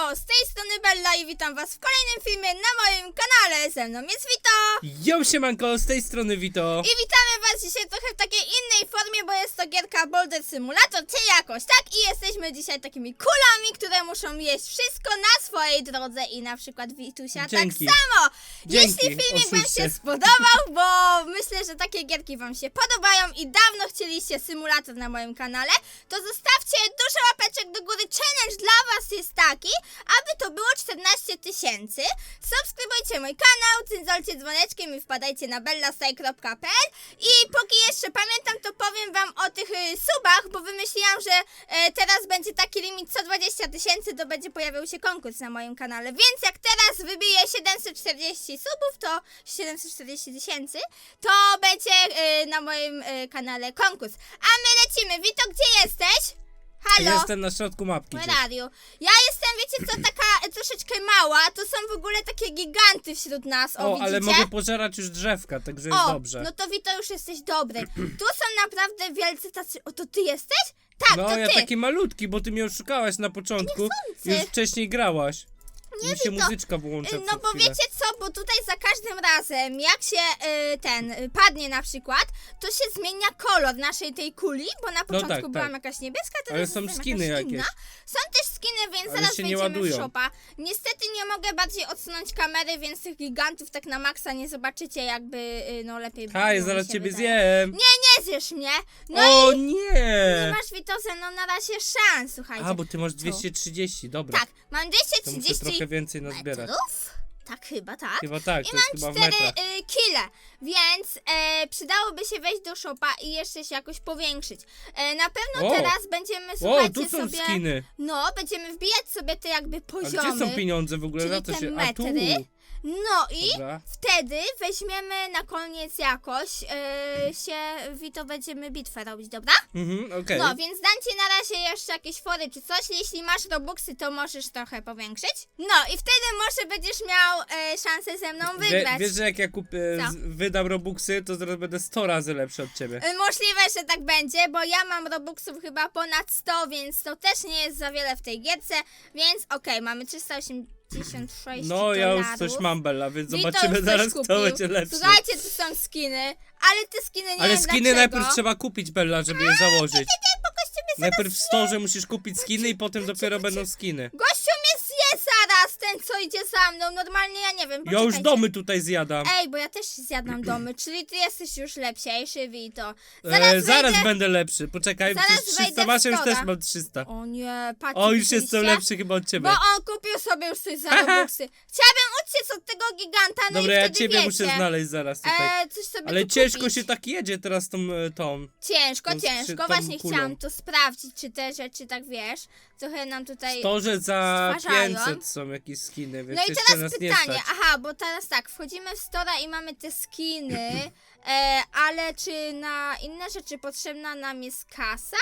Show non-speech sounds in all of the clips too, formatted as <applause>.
Siemanko, z tej strony Bella i witam was w kolejnym filmie na moim kanale. Ze mną jest Vito. Yo, siemanko, z tej strony Wito. I witamy was dzisiaj trochę w takiej innej formie, bo jest to gierka Boulder Simulator, czy jakoś tak? I jesteśmy dzisiaj takimi kulami, które muszą jeść wszystko na swojej drodze i na przykład Witusia Dzięki. tak samo. Dzięki, Jeśli filmik wam się spodobał, bo myślę, że takie gierki wam się podobają i dawno chcieliście symulator na moim kanale, to zostawcie dużo łapeczek do góry. Challenge dla was jest taki, aby to było 14 tysięcy. Subskrybujcie mój kanał, cyndolcie dzwoneczkiem i wpadajcie na bellastaj.pl i póki jeszcze pamiętam, to powiem wam o tych y, subach, bo wymyśliłam, że e, teraz będzie taki limit co 20 tysięcy, to będzie pojawiał się konkurs na moim kanale, więc jak teraz wybiję 740 subów, to 740 tysięcy, to będzie y, na moim y, kanale konkurs. A my lecimy. Wito, gdzie jesteś? Halo? Jestem na środku mapki. W gdzieś. radiu. Ja jestem, wiecie co, taka e, troszeczkę mała. To są w ogóle takie giganty wśród nas. O, O, widzicie? ale mogę pożerać już drzewka, także jest o, dobrze. no to Wito już jesteś dobry. Tu są naprawdę wielcy tacy... O, to ty jesteś? Tak, no, to ja ty. taki malutki, bo ty mnie oszukałaś na początku. Niechcący. Już wcześniej grałaś. Nie, Mi się Wito. muzyczka wyłącza Y, No bo wiecie co, bo tutaj za każdym razem, jak się y, ten y, padnie na przykład, to się zmienia kolor naszej tej kuli, bo na początku tak, tak. byłam jakaś niebieska, teraz Ale są jestem skiny jakaś jakieś. Inna. Są też skiny, więc Ale zaraz się nie wejdziemy w ładują. shopa. Niestety nie mogę bardziej odsunąć kamery, więc tych gigantów tak na maksa nie zobaczycie, jakby y, no lepiej by Haj, było, mi zaraz się ciebie wydaje. zjem. Nie, nie zjesz mnie! No o nie nie! masz Wito ze mną na razie szans, słuchajcie. A, bo ty masz 230, dobra. Tak, mam To muszę 230 trochę więcej nazbierać. metrów. Tak, chyba tak. Chyba tak, I to jest mam chyba w cztery metrach. y, kile, więc e, przydałoby się wejść do shopa i jeszcze się jakoś powiększyć. E, na pewno O! teraz będziemy, O, słuchajcie tu są sobie... skiny. No, będziemy wbijać sobie te jakby A poziomy. gdzie są pieniądze w ogóle? czyli Za to te się... A tu! metry. No i Dobra. wtedy weźmiemy na koniec jakoś e, się, Wito, będziemy bitwę robić, dobra? Mhm, okej. No, więc dam ci na razie jeszcze jakieś fory czy coś. Jeśli masz robuxy, to możesz trochę powiększyć. No i wtedy może będziesz miał e, szansę ze mną Wie, wygrać. wiesz, że jak ja kupię, Co? z, wydam robuxy, to zaraz będę 100 razy lepszy od ciebie. E, Możliwe, że tak będzie, bo ja mam robuxów chyba ponad 100, więc to też nie jest za wiele w tej gierce. Więc okej, mamy 386 No, ja już coś mam, Bella, więc Vito zobaczymy już zaraz, coś kto kupił. będzie lepszy. Słuchajcie, tu są skiny, ale te skiny nie Ale wiem skiny dlaczego. najpierw trzeba kupić, Bella, żeby je założyć. Bo gościu mnie zaraz Najpierw w storze musisz kupić skiny i potem dopiero będą skiny. Gościu zaraz, ten co idzie za mną. Normalnie ja nie wiem, Ja już poczekajcie. domy tutaj zjadam. Ej, bo ja też zjadam domy, czyli ty jesteś już lepsiejszy, Vito. E, Zaraz, zaraz wejdę... będę lepszy. Poczekaj, Zaraz to jest wejdę 300 w masz, ja już też mam 300. O nie, patrzcie. O, już jestem widzieliście? lepszy chyba od ciebie. Bo on kupił sobie już coś za robuxy. Chciałabym uciec od tego giganta, no Dobra, i ja wtedy ciebie wiecie, muszę znaleźć zaraz tutaj. E, coś sobie Ale tu ciężko kupić. się tak jedzie teraz tą, e, tą. Ciężko, tą skrzy- ciężko. tą Właśnie kulą. chciałam to sprawdzić, czy te rzeczy tak wiesz. Trochę nam tutaj... Storze za stwarzają. 500 są jakieś skiny, więc No i jeszcze teraz nas nie pytanie, stać. aha, bo teraz tak, wchodzimy w stora i mamy te skiny, <clears throat> e, ale czy na inne rzeczy potrzebna nam jest kasa?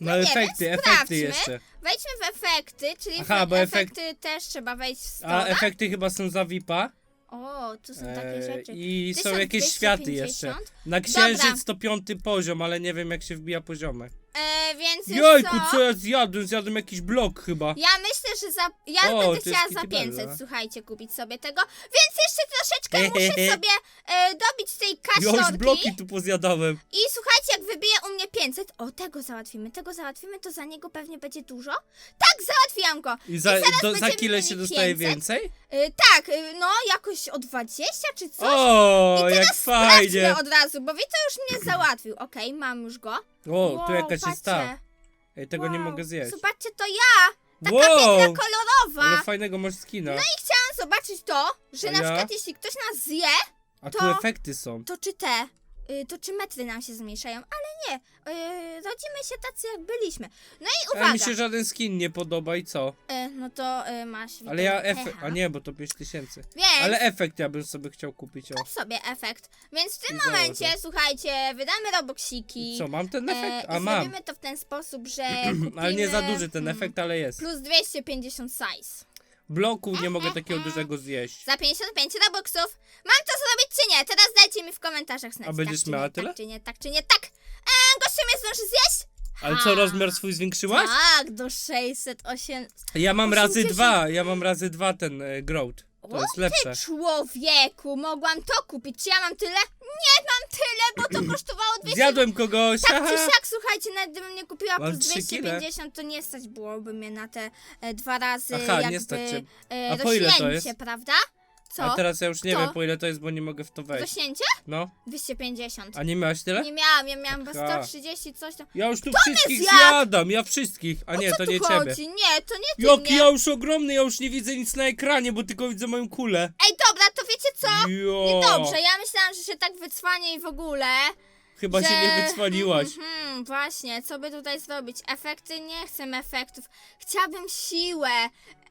No nie efekty, wiem, efekty sprawdźmy. jeszcze. Wejdźmy w efekty, czyli Aha, w bo efekt- efekty też trzeba wejść w A stora. efekty chyba są za VIP-a. O, tu są takie E, rzeczy. I są jakieś 1250. światy jeszcze. Na księżyc to piąty poziom, ale nie wiem jak się wbija poziomy. E, więc wiesz Jojku, co? co ja zjadłem? Zjadłem jakiś blok chyba. Ja myślę, że za. Ja O, będę jest chciała za Kitty 500, Bella. słuchajcie, kupić sobie tego. Więc jeszcze troszeczkę <laughs> muszę sobie e, dobić tej Ja już bloki tu pozjadałem. I słuchajcie, jak wybije u mnie 500, o tego załatwimy, tego załatwimy, to za niego pewnie będzie dużo. Tak, załatwiłam go. I za, zaraz do, za będziemy mieli się dostaje 500. więcej? Y, tak, y, no jakoś o 20 czy coś. O, I jak teraz fajnie. sprawdźmy od razu, bo Wito już mnie załatwił. Okej, mam już go. O, tu Wow, jakaś jest ta. patrzcie. Ej, tego nie Wow, mogę zjeść. Zobaczcie, to ja! Taka piękna, kolorowa. ale fajnego masz skina. No i chciałam zobaczyć to, że A na ja? przykład jeśli ktoś nas zje, A tu to- efekty są. to czy te, y, to czy metry nam się zmniejszają, ale nie, y, rodzimy się tacy jak byliśmy. No i A uwaga, mi się żaden skin nie podoba i co? y, no to y, masz Ale ja efekt. A nie, bo to 5000. Więc Ale efekt ja bym sobie chciał kupić. O. kup sobie efekt. Więc w tym I momencie, słuchajcie, wydamy robuxiki. Co, mam ten efekt? E, A i mam. zrobimy to w ten sposób, że kupimy, <clears throat> Ale nie za duży ten mm, efekt, ale jest. Plus 250 size. Bloków nie mogę takiego dużego zjeść. Za 55 robuxów. Mam to zrobić czy nie? Teraz w komentarzach znać. A będziesz tak, czy miała nie, tyle? Tak czy nie, tak czy nie, tak. E, gościu mnie zdąży zjeść? Ale co, rozmiar swój zwiększyłaś? Tak, do 608. Ja mam razy 80. dwa, ja mam razy dwa ten e, growth. To jest lepsze. Ty człowieku, mogłam to kupić. Czy ja mam tyle? Nie mam tyle, bo to kosztowało 200 Zjadłem kogoś, Tak czy haha. siak, słuchajcie, nawet gdybym nie kupiła Mam plus trzy kile. 250, to nie stać byłoby mnie na te e, dwa razy Aha, nie jakby stać cię. e, A po ile to rośnięcie, jest? prawda? Co? A teraz ja już nie Kto? wiem po ile to jest, bo nie mogę w to wejść. Rośnięcie? No, 250. a nie miałaś tyle? Nie miałam, ja miałam chyba Aha. 130 coś tam. Ja już tu wszystkich zjadł? zjadam, ja wszystkich. A O nie, co to tu nie chodzi? ciebie. Nie, to nie ty Jaki mnie. ja już ogromny, ja już nie widzę nic na ekranie, bo tylko widzę moją kulę. Ej, dobra, to wiecie co? Jo. Niedobrze, ja myślałam, że się tak wycwanie i w ogóle. Chyba że... się nie wycwaliłaś. Mhm, właśnie, co by tutaj zrobić? Efekty? Nie chcę efektów. Chciałabym siłę.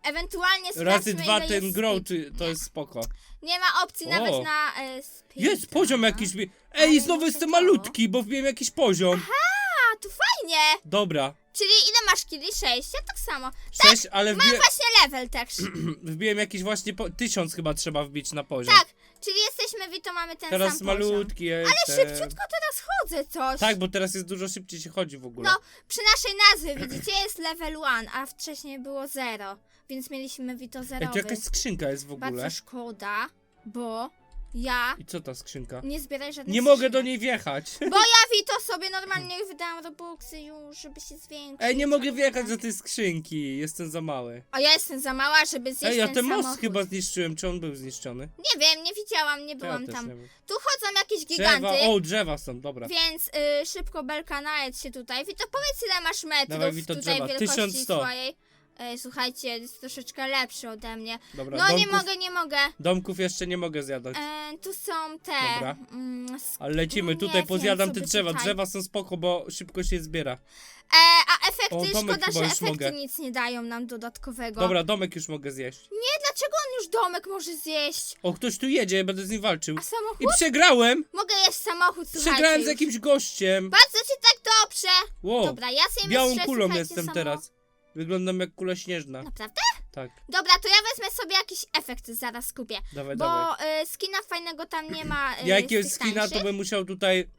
Ewentualnie Razy sprawdźmy, dwa ile ten jest grow, speed. to jest spoko. Nie ma opcji O. nawet na e, speeda. Jest poziom jakiś. Ej, Ale znowu jestem malutki, bo wbiłem jakiś poziom. A, to fajnie. Dobra. Czyli ile masz kili? 6? Ja tak samo. Sześć, ale Mam wbiłem, właśnie level też. <clears throat> wbiłem jakiś właśnie po... tysiąc chyba trzeba wbić na poziom. tak, czyli jesteśmy, Wito, mamy ten Teraz sam poziom. malutki jestem. Ale szybciutko teraz chodzę coś. Tak, bo teraz jest dużo szybciej się chodzi w ogóle. No, przy naszej nazwie, <clears throat> widzicie, jest level 1, a wcześniej było 0. Więc mieliśmy Vito Ej, zerowy. tu jakaś skrzynka jest w ogóle. Bardzo szkoda, bo ja I co ta skrzynka? nie zbieraj żadnych Nie mogę do niej wjechać. <laughs> Bo ja Vito sobie normalnie wydałam robuxy już, żeby się zwiększyć. Ej, nie mogę wjechać do tej skrzynki. Jestem za mały. A ja jestem za mała, żeby zjeść Ej, ja ten ten most samochód. chyba zniszczyłem. Czy on był zniszczony? Nie wiem, nie widziałam, nie To ja byłam też tam. nie wiem. Tu chodzą jakieś giganty. Drzewa, o, drzewa są, dobra. Więc y, szybko belka najedź się tutaj. Wito, powiedz ile masz metrów Dawaj, Wito, tutaj drzewa. wielkości 1100. swojej. Ej, słuchajcie, jest troszeczkę lepszy ode mnie. Dobra, No nie domków, mogę, nie mogę. domków jeszcze nie mogę zjadać. E, tu są te. Dobra. Mm, sk- Ale lecimy, tutaj nie wiem, pozjadam co te by drzewa. tutaj- Drzewa są spoko, bo szybko się zbiera. e, a efekty, O, domek szkoda, chyba że już efekty mogę. nic nie dają nam dodatkowego. Dobra, domek już mogę zjeść. Nie, dlaczego on już domek może zjeść? O, ktoś tu jedzie, ja będę z nim walczył. A samochód? I przegrałem! Mogę jeść samochód, słuchajcie. Przegrałem z już. jakimś gościem. Bardzo ci tak dobrze. Wow, Dobra, ja sobie białą myślę, kulą słuchajcie, jestem samo- teraz. Wyglądam jak kula śnieżna. Naprawdę? Tak, Dobra, to ja wezmę sobie jakiś efekt, zaraz kupię. dawaj, dawaj. Bo y, skina fajnego tam nie ma. Y, Ja skina to tańszych. bym musiał tutaj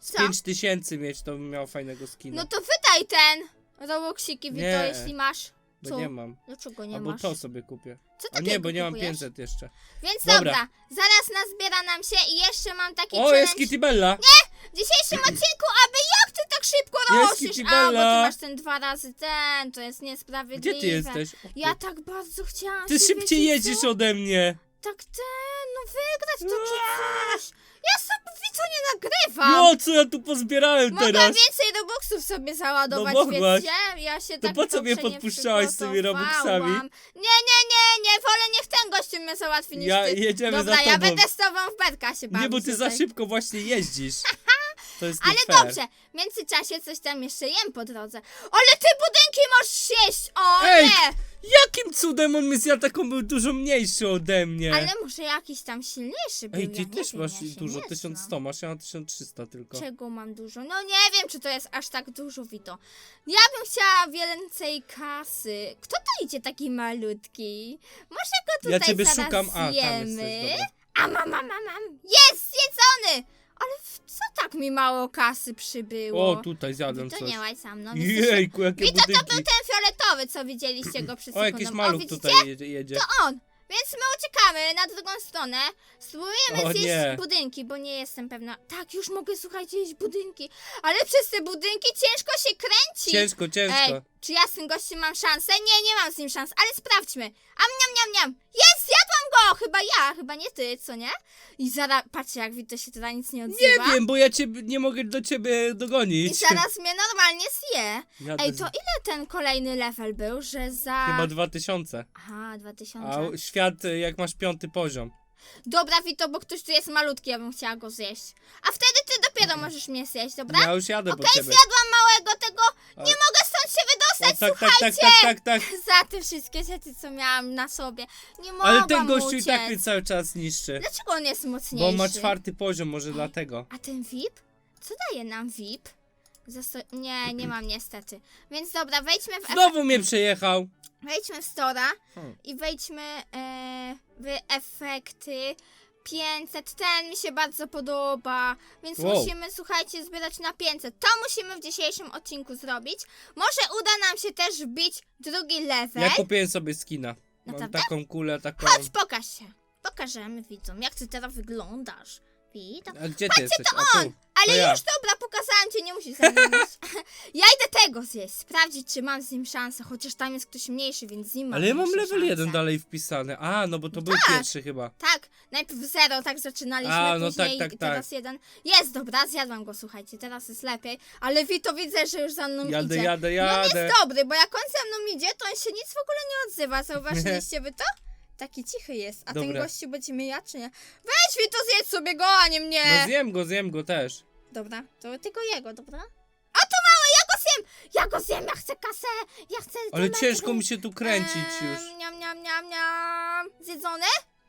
z Co? 5000 mieć, to bym miał fajnego skina. No to wydaj ten Robuxiki, Nie. jeśli masz. bo co? nie mam. Dlaczego nie Albo masz? to sobie kupię. Co A nie, bo nie mam kupujesz? 500 jeszcze. Więc Dobra. dobra. zaraz nazbiera nam się i jeszcze mam taki O, challenge jest Kitibella! w dzisiejszym odcinku, aby ty tak szybko Jest rosniesz? A, bo ty masz ten dwa razy ten, to jest niesprawiedliwe. Gdzie ty jesteś? O, Ja tak bardzo chciałam Ty się, szybciej wiecie jedziesz co? ode mnie! Tak ten, no wygrać to czy coś. Ja sobie Vito nie nagrywam. No, co ja tu pozbierałem Mogłam teraz? więcej robuxów sobie załadować, No mogłaś. wiecie? Ja się To tak po co mnie nie podpuszczałaś z tymi robuxami? przygotowałam. Nie, nie, nie, nie, wolę niech ten gościu mnie załatwi niż Ja ty. jedziemy Dobra, za ja tobą. będę z tobą w berka się bawić Nie, bo ty za tutaj. szybko właśnie jeździsz. <laughs> To jest nie Ale fair. dobrze, w międzyczasie coś tam jeszcze jem po drodze. Ale ty budynki możesz jeść! O Ej, nie! Jakim cudem on mi zjadł taką był dużo mniejszy ode mnie? Ale może jakiś tam silniejszy był, Ej, ty ja nie też wiem, masz ja się dużo, nie 1100, znam. masz ja mam 1300 tylko. Czego mam dużo? No nie wiem, czy to jest aż tak dużo, Wito. Ja bym chciała więcej kasy. Kto to idzie taki malutki? Może go tutaj Ja ciebie zaraz szukam, a tam jesteś, dobra. A mam, mam, mam, mam. Jest, zjedzony! Ale w- co tak mi mało kasy przybyło? O, tutaj zjadłem Wito coś. nie łaj sa mną. jesteś- Jejku, jakie Wito to był budynki. ten fioletowy, co widzieliście go przed O, jakiś maluch widzicie? tutaj jedzie. jedzie. To on. Więc my uciekamy na drugą stronę. Spróbujemy O zjeść nie. budynki, bo nie jestem pewna. Tak, już mogę, słuchajcie, jeść budynki. Ale przez te budynki ciężko się kręci. Ciężko, ciężko. Ej, czy ja z tym gościem mam szansę? Nie, nie mam z nim szans, ale sprawdźmy. Am, niam, niam, niam. Jest, zjadłam go! Chyba ja, chyba nie ty, co nie? I zaraz, patrzcie, jak Wito się tutaj nic nie odzywa. Nie wiem, bo ja cię nie mogę do ciebie I dogonić. zaraz mnie normalnie zje. Jadę Ej, to ile ten kolejny level był, że za... Chyba 2000. Aha, 2000. A świat y, jak masz piąty poziom. Dobra, Wito, bo ktoś tu jest malutki, ja bym chciała go zjeść. A wtedy ty dopiero możesz mnie zjeść, dobra? Ja już jadę Okej, po ciebie. zjadłam małego tego. Nie mogę stąd się Wydostać, tak, tak, słuchajcie! tak, tak, tak, tak. <laughs> Za te wszystkie rzeczy, co miałam na sobie. Nie mogłam Ale ten gościu i uciec. tak mnie cały czas niszczy. Dlaczego on jest Bo mocniejszy? on ma czwarty poziom, może dlatego. A ten VIP? Co daje nam VIP? Zasto... Nie, nie mam niestety. Więc dobra, wejdźmy w. Znowu mnie przejechał. wejdźmy w Stora Hmm. i wejdźmy e, w efekty 500, ten mi się bardzo podoba, więc Wow. musimy, słuchajcie, zbierać na 500. To musimy w dzisiejszym odcinku zrobić. Może uda nam się też wbić drugi level. Ja kupiłem sobie skina. Mam Naprawdę? taką kulę, taką... Chodź, pokaż się. Pokażemy widzom, jak ty teraz wyglądasz. Witam. A gdzie ty jesteś? A tu. Ale To ja. już dobra, nie musisz ze mną iść. <laughs> Ja idę tego zjeść, sprawdzić, czy mam z nim szansę, chociaż tam jest ktoś mniejszy, więc z nim mam Ale ja mam level szanse. 1 dalej wpisany. A, no bo to był Tak. pierwszy chyba. Tak, najpierw zero, tak zaczynaliśmy, A, no później tak, tak, i teraz jeden. Jest, dobra, zjadłam go, słuchajcie, teraz jest lepiej. Ale Vito widzę, że już za mną Jadę, idzie. jadę, No on jadę. jest dobry, bo jak on za mną idzie, to on się nic w ogóle nie odzywa. Zauważyliście wy to? Taki cichy jest. A ten Dobra. gościu będzie mnie ja, czy nie? Weź Vito, zjedz sobie go, a nie mnie. No zjem go, zjem go też. Dobra, to tylko jego, dobra? A to mały, ja go zjem! Ja go zjem, ja chcę kasę! Ja chcę Ale ciężko mi się tu kręcić Eee, już. Niam, niam, niam, niam. Zjedzone?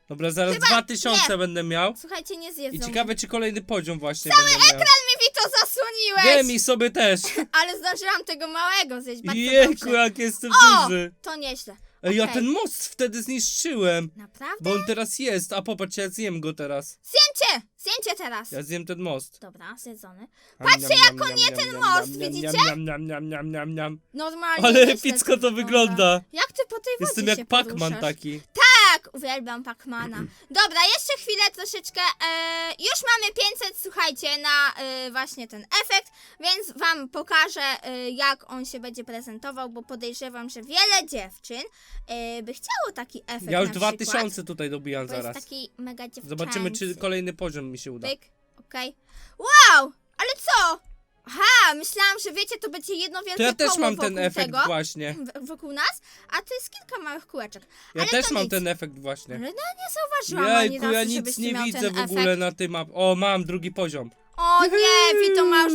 Dobra, zaraz chyba 2000 nie. będę miał. Słuchajcie, nie I zjedzą. ciekawe, czy kolejny poziom właśnie będę miał. Ekran mi Vito zasłoniłeś! Wiem i sobie też. <laughs> Ale zdążyłam tego małego zjeść, bardzo Jejku, dobrze. jak jestem O! duży. To nieźle. Ej, ja Okej. ten most wtedy zniszczyłem. Naprawdę? Bo on teraz jest, a popatrz, ja zjem go teraz. Zjem cię! Zjem cię teraz! Ja zjem ten most. Dobra, zjedzony. Patrzcie, jak on je ten most, widzicie? Niam, niam, niam, niam, niam, niam. Normalnie. Ale nieźle epicko to wygląda. Jak ty po tej wodzie Jestem się jak Pac-Man poruszasz? taki. Tak, uwielbiam Pacmana. <clears throat> Dobra, jeszcze chwilę troszeczkę. E, już mamy 500, słuchajcie, na e, właśnie ten efekt, więc wam pokażę, e, jak on się będzie prezentował, bo podejrzewam, że wiele dziewczyn e, by chciało taki efekt. Ja już na 2000 Przykład, tutaj dobijam bo zaraz. jest taki mega dziewczęcy. Zobaczymy, czy kolejny poziom mi się uda. Pyk, okej. Wow, ale co? Aha, myślałam, że wiecie, to będzie jedno wielkie To ja też koło mam ten wokół efekt tego, właśnie. w- wokół nas, a to jest kilka małych kółeczek. Ja ale też to mam nic. ten efekt właśnie. Ale no nie zauważyłam ani Jejku, razu, ja nic nie miał widzę ten w ogóle efekt. na tej mapie. O, mam drugi poziom. O nie,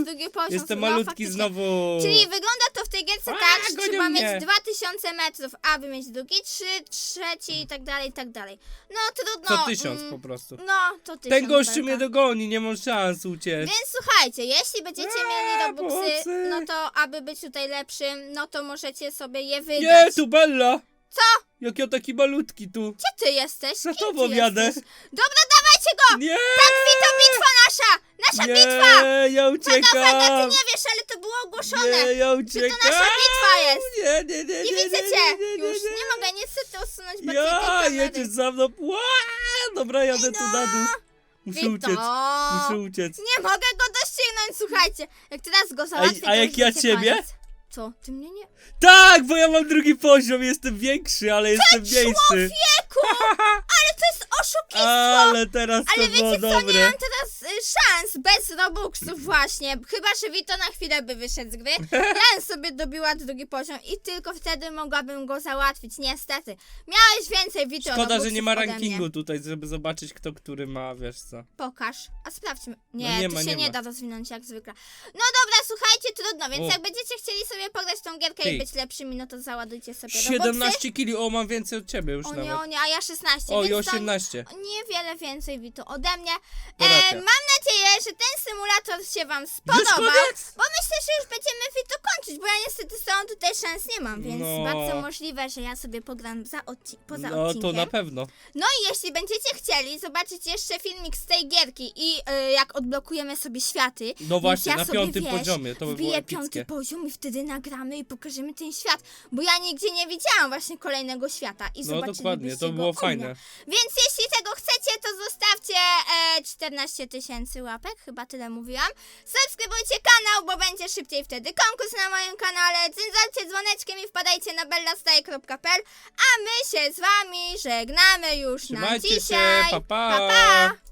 drugi poziom. Jestem no, malutki faktycznie. znowu. Czyli wygląda to w tej gierce A, tak, że gonią trzeba mnie. mieć 2000 metrów, aby mieć drugi, trzy, trzeci i tak dalej, i tak dalej. No trudno. Co tysiąc mm, po prostu. No, to tysiąc. Ten gościu mnie dogoni, nie mam szans uciec. Więc słuchajcie, jeśli będziecie mieli robuxy, pomocy. no to aby być tutaj lepszym, no to możecie sobie je Nie, wydać. tu Bella! Co? Jak ja taki malutki tu. Gdzie ty jesteś? Za Kim tobą ty jadę. jesteś? Dobra, dawajcie go! Nie! Nasza! Nasza bitwa! Nie, ja uwaga, uciekam! ty nie wiesz, ale to było ogłoszone. Nie, ja że uciekam! to nasza bitwa jest. Nie, nie, nie, Nie nie, widzę nie, cię! nie, nie, Już nie. nie mogę niestety usunąć bardziej Ja, tej kamery. jedziesz za mną. Ła! Dobra, jadę tu na dół. Muszę Wito! uciec. Muszę uciec. Nie mogę go doścignąć, słuchajcie. Jak teraz go załatwię, a to jak już ja będzie ciebie? Koniec. Co? Ty mnie nie... Tak, bo ja mam drugi poziom, jestem większy, ale jestem mniejszy. Wieku! <laughs> Ale to jest oszukistwo! Ale teraz Ale to było wiecie co, nie dobre. mam teraz Robuxów właśnie. Chyba, że Vito na chwilę by wyszedł z gry. <laughs> Ja bym sobie dobiła drugi poziom i tylko wtedy mogłabym go załatwić. Niestety. Miałeś więcej Vito Szkoda, że Robuxów nie ma ode rankingu tutaj, żeby zobaczyć kto który ma, wiesz co. Pokaż. A sprawdźmy. Nie, No nie tu ma, się nie nie, ma. da rozwinąć jak zwykle. No dobra, słuchajcie, trudno, więc O. jak będziecie chcieli sobie pograć tą gierkę i być lepszymi, no to załadujcie sobie Robuxy. 17 kili, o mam więcej od ciebie już O nawet. nie, o nie, a ja 16. O i więc to 18. Niewiele więcej Vito ode mnie. E, mam nadzieję, że ten symulator się wam spodobał. koniec? Bo myślę, że już będziemy Vito kończyć, bo ja niestety z tutaj szans nie mam, więc No. bardzo możliwe, że ja sobie pogram za odci- poza No to odcinkiem. na pewno. No i jeśli będziecie chcieli zobaczyć jeszcze filmik z tej gierki i y, jak odblokujemy sobie światy, No właśnie, ja na sobie, piątym wiesz, poziomie, to by było wbiję epickie. piąty poziom i wtedy nagramy i pokażemy ten świat, bo ja nigdzie nie widziałam właśnie kolejnego świata i No zobaczylibyście dokładnie, to go było u mnie. fajne. Więc jeśli tego chcecie, to zostawcie e, 14 tysięcy łapek, chyba tyle mówiłam. Subskrybujcie kanał, bo będzie szybciej wtedy konkurs na moim kanale. Dzyndzalcie dzwoneczkiem i wpadajcie na bellastaje.pl A my się z wami żegnamy już na Trzymajcie się, dzisiaj. pa, pa. pa, pa.